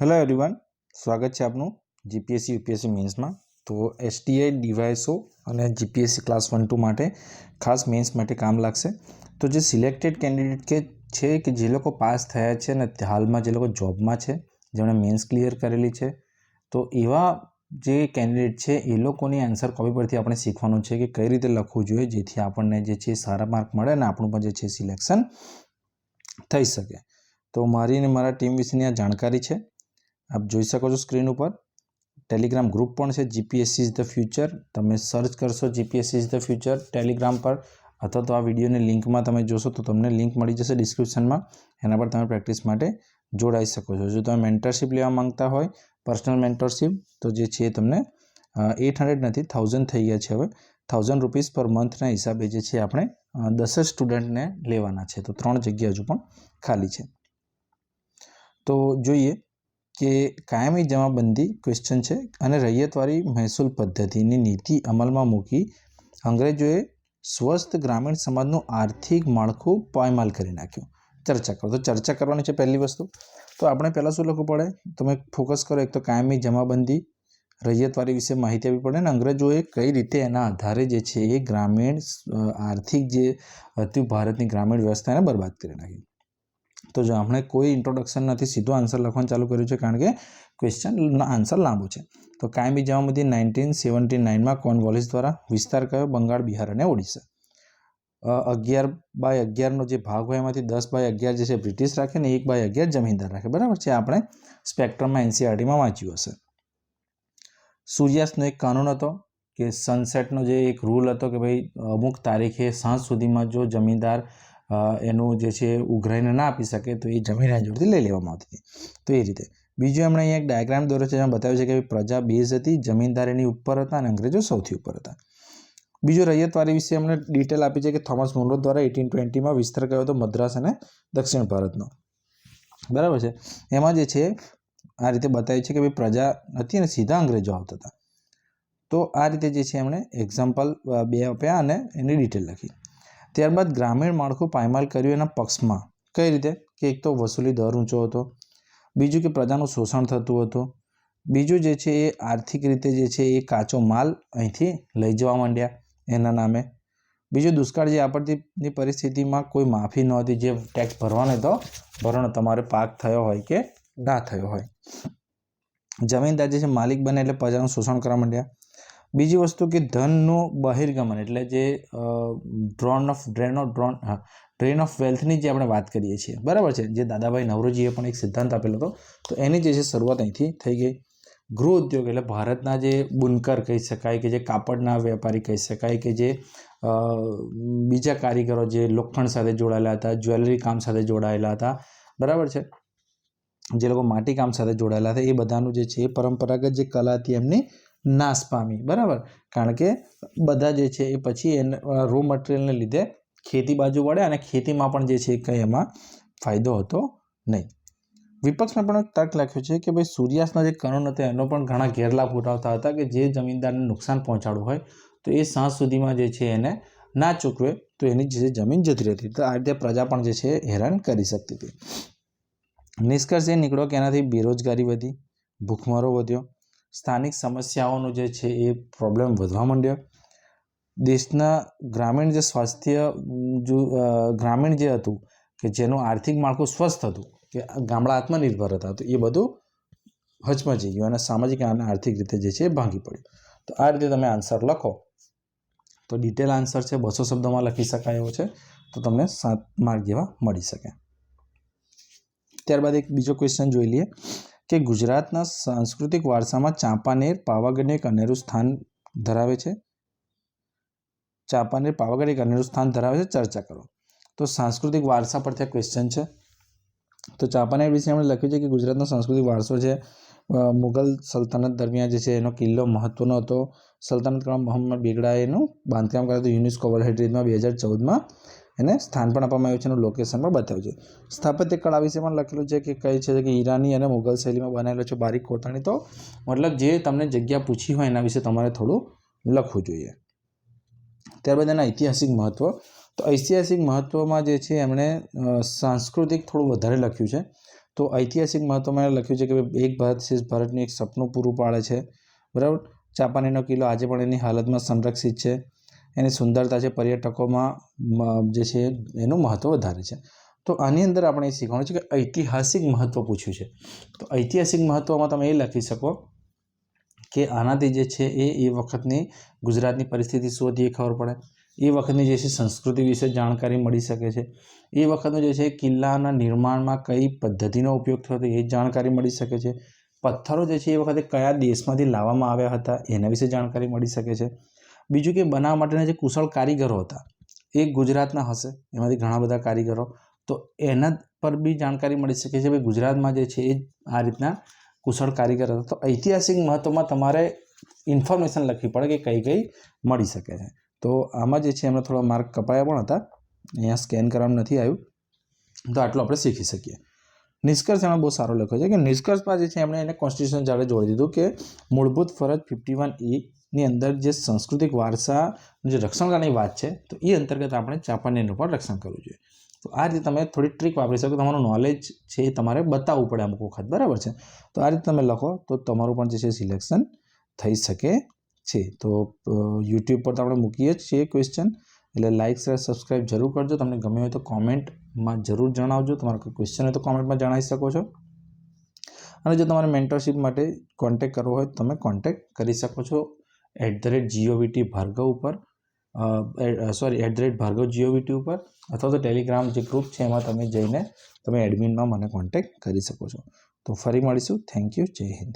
Hello everyone સ્વાગત છે આપનું જીપીએસસી યુપીએસસી મેન્સમાં તો એસટીઆઈ ડિવાઇસો અને જીપીએસસી ક્લાસ વન ટુ માટે ખાસ મેન્સ માટે કામ લાગશે. તો જે સિલેક્ટેડ કેન્ડિડેટ કે છે કે જે લોકો પાસ થયા છે અને હાલમાં જે લોકો જોબમાં છે, જેમણે મેન્સ ક્લિયર કરેલી છે, તો એવા જે કેન્ડિડેટ છે એ લોકોની આન્સર કોપી પરથી આપણે શીખવાનું છે કે કઈ રીતે લખવું જોઈએ, જેથી આપણને જે છે સારા માર્ક મળે અને આપણું પણ જે છે સિલેક્શન થઈ શકે. તો મારી અને મારા ટીમ વિશેની આ જાણકારી છે. આપ જોઈ શકો છો સ્ક્રીન ઉપર. ટેલિગ્રામ ગ્રુપ પણ છે જીપીએસસી ઇઝ ધ ફ્યુચર તમે સર્ચ કરશો GPSC is the future Telegram પર, અથવા તો આ વિડીયોની લિંકમાં તમે જોશો તો તમને લિંક મળી જશે ડિસ્ક્રિપ્શનમાં. એના પર તમે પ્રેક્ટિસ માટે જોડાઈ શકો છો. જો તમે મેન્ટરશીપ લેવા માંગતા હોય પર્સનલ મેન્ટરશીપ તો જે છે તમને એટ હંડ્રેડ નથી થાઉઝન્ડ થઈ ગયા છે હવે. થાઉઝન્ડ રૂપીસ પર મંથના હિસાબે જે છે આપણે દસ જ સ્ટુડન્ટને લેવાના છે. તો ત્રણ જગ્યા હજુ પણ ખાલી છે. તો જોઈએ કે કાયમી જમાબંધી ક્વેશ્ચન છે અને રૈયતવારી મહેસૂલ પદ્ધતિની નીતિ અમલમાં મૂકી અંગ્રેજોએ સ્વસ્થ ગ્રામીણ સમાજનું આર્થિક માળખું પાયમાલ કરી નાખ્યું. ચર્ચા કરો. તો ચર્ચા કરવાની છે પહેલી વસ્તુ. તો આપણે પહેલાં શું લખવું પડે? તમે ફોકસ કરો. એક તો કાયમી જમાબંધી, રૈયતવારી વિશે માહિતી આપવી પડે અને અંગ્રેજોએ કઈ રીતે એના આધારે જે છે એ ગ્રામીણ આર્થિક જે હતી ભારતની ગ્રામીણ વ્યવસ્થાને બરબાદ કરી નાખી. તો જો આપણે કોઈ ઇન્ટ્રોડક્શન નથી, સીધો આન્સર લખવાનું ચાલુ કર્યું છે કારણ કે ક્વેશ્ચન આન્સર લાંબો છે. તો કાયમી જમાબંધી નાઇન્ટીન સેવન્ટી નાઇનમાં કોર્નવોલિસ દ્વારા વિસ્તાર કયો? બંગાળ, બિહાર અને ઓડિશા. અગિયાર બાય અગિયારનો જે ભાગ હોય એમાંથી દસ બાય અગિયાર જે છે બ્રિટિશ રાખે ને એક બાય અગિયાર જમીનદાર રાખે. બરાબર છે? આપણે સ્પેક્ટ્રમમાં એનસીઆરટીમાં વાંચ્યું હશે. સૂર્યાસ્તનો એક કાનૂન હતો કે સનસેટનો જે એક રૂલ હતો કે ભાઈ અમુક તારીખે સાંજ સુધીમાં જો જમીનદાર એનું જે છે ઉઘરાઈને ના આપી શકે તો એ જમીન એના લઈ લેવામાં આવતી હતી. તો એ રીતે. બીજું એમણે અહીંયા એક ડાયાગ્રામ દોર્યો છે જેમાં બતાવ્યું છે કે પ્રજા બેઝ હતી જમીનદાર એની ઉપર હતા અને અંગ્રેજો સૌથી ઉપર હતા. બીજું રૈયતવારી વિશે એમણે ડિટેલ આપી છે કે થોમસ મુનરો દ્વારા એટીન ટ્વેન્ટીમાં વિસ્તાર કર્યો હતો મદ્રાસ અને દક્ષિણ ભારતનો. બરાબર છે? એમાં જે છે આ રીતે બતાવ્યું છે કે ભાઈ પ્રજા હતી અને સીધા અંગ્રેજો આવતા હતા. તો આ રીતે જે છે એમણે એક્ઝામ્પલ બે આપ્યા અને એની ડિટેલ લખી. ત્યારબાદ ગ્રામીણ માળખું પાયમાલ કર્યું એના પક્ષમાં. કઈ રીતે? કે એક તો વસૂલી દર ઊંચો હતો. બીજું કે પ્રજાનું શોષણ થતું હતું. બીજું જે છે એ આર્થિક રીતે જે છે એ કાચો માલ અહીંથી લઈ જવા માંડ્યા એના નામે. બીજું દુષ્કાળ જે આપત્તિની પરિસ્થિતિમાં કોઈ માફી નહોતી જે ટેક્સ ભરવાનો તો ભરવાનો તમારે પાક થયો હોય કે ના થયો હોય. જમીનદાર જે છે માલિક બને એટલે પ્રજાનું શોષણ કરવા માંડ્યા. બીજી વસ્તુ કે ધનનું બહિર્ગમન એટલે જે drone of drain of drone drain of વેલ્થની જે આપણે વાત કરીએ છીએ, બરાબર છે? જે દાદાભાઈ નવરોજીએ પણ એક સિદ્ધાંત આપેલો હતો. તો એની જે છે શરૂઆત અહીંથી થઈ ગઈ. ગૃહ ઉદ્યોગ એટલે ભારતના જે બુનકર કહી શકાય કે જે કાપડના વેપારી કહી શકાય કે જે બીજા કારીગરો જે લોખંડ સાથે જોડાયેલા હતા, જ્વેલરી કામ સાથે જોડાયેલા હતા, બરાબર છે? જે લોકો માટીકામ સાથે જોડાયેલા હતા, એ બધાનું જે છે એ પરંપરાગત જે કલા હતી એમની નાશ પામી બરાબર? કારણ કે બધા જે છે એ પછી એને રો મટીરિયલને લીધે ખેતી બાજુ વળે અને ખેતીમાં પણ જે છે કંઈ એમાં ફાયદો હતો નહીં. વિપક્ષમાં પણ તર્ક લખ્યો છે કે ભાઈ સૂર્યાસ્તનો જે કાનૂન હતો એનો પણ ઘણા ગેરલાભ ઉઠાવતા હતા કે જે જમીનદારને નુકસાન પહોંચાડવું હોય, તો એ સાંજ સુધીમાં જે છે એને ના ચૂકવે, તો એની જે જમીન જતી રહેતી. તો આ રીતે પ્રજા પણ જે છે હેરાન કરી શકતી હતી. નિષ્કર્ષ એ નીકળ્યો કે એનાથી બેરોજગારી વધી, ભૂખમરો વધ્યો સ્થાનિક સમસ્યાઓનો જે છે એ પ્રોબ્લેમ વધવા માંડ્યો. દેશના ગ્રામીણ જે સ્વાસ્થ્ય, જો ગ્રામીણ જે હતું, કે જેનું આર્થિક માળખું સ્વસ્થ હતું, કે ગામડા આત્મનિર્ભર હતા, તો એ બધું હચમચી ગયું અને સામાજિક અને આર્થિક રીતે જે છે એ ભાંગી પડ્યું. તો આ રીતે તમે આન્સર લખો. તો ડિટેલ આન્સર છે, બસો શબ્દોમાં લખી શકાય એવો છે. તો તમને સાત માર્ક જેવા મળી શકે. ત્યારબાદ એક બીજો ક્વેશ્ચન જોઈ લઈએ. કે ગુજરાતના સાંસ્કૃતિક વારસામાં ચાંપાનેર, પાવાગઢને એક અનેરું સ્થાન ધરાવે છે. ચાંપાનેર પાવાગઢ એક અનેરું સ્થાન ધરાવે છે. ચર્ચા કરો. તો સાંસ્કૃતિક વારસા પરથી આ ક્વેશ્ચન છે. તો ચાંપાનેર વિશે એમણે લખ્યું છે કે ગુજરાતનો સાંસ્કૃતિક વારસો છે. મુગલ સલ્તનત દરમિયાન જે છે, એનો કિલ્લો મહત્વનો હતો. સલ્તનત કાળમાં મોહમ્મદ બેગડાએ એનું બાંધકામ કર્યું હતું યુનેસ્કો વર્લ્ડ હેરિટેજમાં બે હજાર ચૌદમાં. એને સ્થાન પણ આપવામાં આવ્યું છે એનું લોકેશન પણ બતાવ્યું છે. સ્થાપત્ય કળા વિશે પણ લખેલું છે કે કઈ છે કે ઈરાની અને મુઘલ શૈલીમાં બનાવેલો છે બારીક કોતરણી. તો મતલબ જે તમને જગ્યા પૂછી હોય એના વિશે તમારે થોડું લખવું જોઈએ. ત્યારબાદ એના ઐતિહાસિક મહત્ત્વ તો ઐતિહાસિક મહત્ત્વમાં જે છે એમણે સાંસ્કૃતિક થોડું વધારે લખ્યું છે. તો ઐતિહાસિક મહત્ત્વમાં લખ્યું છે કે એક ભારત શ્રેષ્ઠ ભારતનું એક સપનું પૂરું પાડે છે. બરાબર? ચાંપાનેરનો કિલ્લો આજે પણ એની હાલતમાં સંરક્ષિત છે. એની સુંદરતા છે, પર્યટકોમાં જે છે, એનું મહત્ત્વ વધારે છે. તો આની અંદર આપણે એ શીખવાનું છે કે ઐતિહાસિક મહત્ત્વ પૂછ્યું છે. તો ઐતિહાસિક મહત્ત્વમાં તમે એ લખી શકો કે આનાથી જે છે એ એ વખતની ગુજરાતની પરિસ્થિતિ શું હતી એ ખબર પડે. એ વખતની જે છે સંસ્કૃતિ વિશે જાણકારી મળી શકે છે. એ વખતનો જે છે કિલ્લાના નિર્માણમાં કઈ પદ્ધતિનો ઉપયોગ થયો હતો એ જાણકારી મળી શકે છે. પથ્થરો જે છે એ વખતે કયા દેશમાંથી લાવવામાં આવ્યા હતા એના વિશે જાણકારી મળી શકે છે. બીજું કે બનાવવા માટેના જે કુશળ કારીગરો હતા, એ ગુજરાતના હશે, એમાંથી ઘણા બધા કારીગરો. તો એના પર બી જાણકારી મળી શકે છે ભાઈ ગુજરાતમાં જે છે એ આ રીતના કુશળ કારીગર હતા. તો ઐતિહાસિક મહત્ત્વમાં તમારે ઇન્ફોર્મેશન લખવી પડે કે કઈ કઈ મળી શકે છે. તો આમાં જે છે એમને થોડા માર્ક કપાયા પણ હતા. અહીંયા સ્કેન કરવામાં નથી આવ્યું. તો આટલું આપણે શીખી શકીએ. નિષ્કર્ષ એમાં બહુ સારો લખ્યો છે કે નિષ્કર્ષમાં જે છે એમણે એને કોન્સ્ટિટ્યુશન જાડે જોડી દીધું કે મૂળભૂત ફરજ ફિફ્ટી વન ની અંદર જે સાંસ્કૃતિક વારસા જે રક્ષણ કરવાની વાત છે, તો એ અંતર્ગત આપણે ચાંપાનેરનું પણ રક્ષણ કરવું જોઈએ. તો આ રીતે તમે થોડી ટ્રીક વાપરી શકો, તમારું નોલેજ છે એ તમારે બતાવવું પડે અમુક વખત, બરાબર છે? તો આ રીતે તમે લખો, તો તમારું પણ જે છે સિલેક્શન થઈ શકે છે. તો યુટ્યુબ પર તો આપણે મૂકીએ જ છીએ ક્વેશ્ચન એટલે લાઇક શેર સબસ્ક્રાઈબ જરૂર કરજો. તમને ગમે હોય તો કોમેન્ટમાં જરૂર જણાવજો. તમારો કોઈ ક્વેશ્ચન હોય તો કોમેન્ટમાં જણાવી શકો છો. અને જો તમારે મેન્ટરશીપ માટે કોન્ટેક્ટ કરવો હોય તો તમે કોન્ટેક્ટ કરી શકો છો. At the rate GOVT Bhargav ઉપર sorry at the rate Bhargav GOVT ઉપર અથવા તો ટેલિગ્રામ જે ગ્રુપ છે એમાં તમે જઈને તમે એડમિનમાં મને કોન્ટેક્ટ કરી શકો છો. તો ફરી મળીશું. થેન્ક યુ જય હિન્દ.